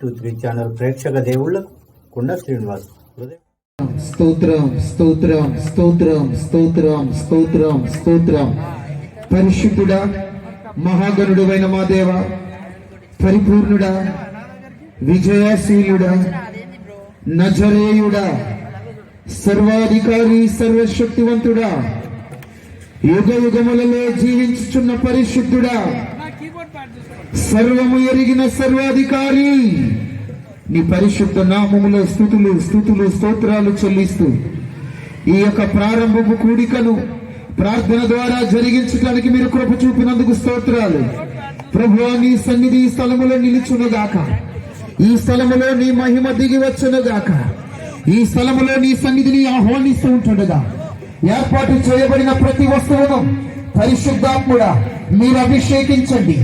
Two three channel ప్రేక్షక దేవుళ్ళకు కుండ శ్రీనివాస్ హృదయ. స్తోత్రం స్తోత్రం స్తోత్రం స్తోత్రం స్తోత్రం స్తోత్రం. పరిశుద్ధుడా మహాగణుడువైన మా దేవ పరిపూర్ణుడా విజయశీలుడా నజరేయుడా సర్వాధికారి సర్వశక్తివంతుడా యుగ యుగములలో జీవించుచున్న పరిశుద్ధుడా సర్వము ఎరిగిన సర్వాధికారి. నీ పరిశుద్ధ నామములో స్థుతులు స్థుతులు స్తోత్రాలు చెల్లిస్తూ ఈ యొక్క ప్రారంభపు కూడికను ప్రార్థన ద్వారా జరిగించడానికి మీరు కృప చూపినందుకు స్తోత్రాలు. ప్రభు నీ సన్నిధి ఈ స్థలములో నిలుచునుగాక. ఈ స్థలములో నీ మహిమ దిగి వచ్చునుగాక. ఈ స్థలములో నీ సన్నిధిని ఆహ్వానిస్తూ ఉంటుండగా. ఏర్పాటు చేయబడిన ప్రతి వస్తువును పరిశుద్ధాత్ముడ మీరు అభిషేకించండి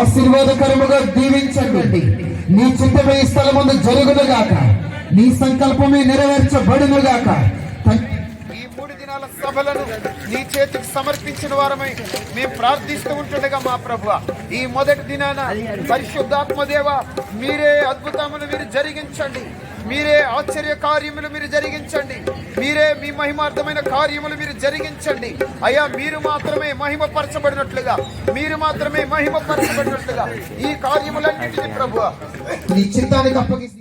ఆశీర్వాదకరముగా దీవించండి. నీ చిత్తమే ఈ స్థలమందు జరుగునుగాక. నీ సంకల్పమే నెరవేర్చబడునుగాక. ఈ మూడు దినాల సభలను నీ చేతికి సమర్పించిన వారమై మేము ప్రార్థిస్తూ ఉంటుండగా మా ప్రభు ఈ మొదటి దినాన పరిశుద్ధాత్మదేవ మీరే అద్భుతములు మీరు జరిగించండి. మీరే ఆశ్చర్య కార్యములు మీరు జరిగించండి. మీరే మీ మహిమార్థమైన కార్యములు మీరు జరిగించండి. అయ్యా మీరు మాత్రమే మహిమపరచబడినట్లుగా మీరు మాత్రమే మహిమపరచబడినట్లుగా ఈ కార్యములన్నింటినీ ప్రభు నీ చిత్తానికి అప్పగిస్తే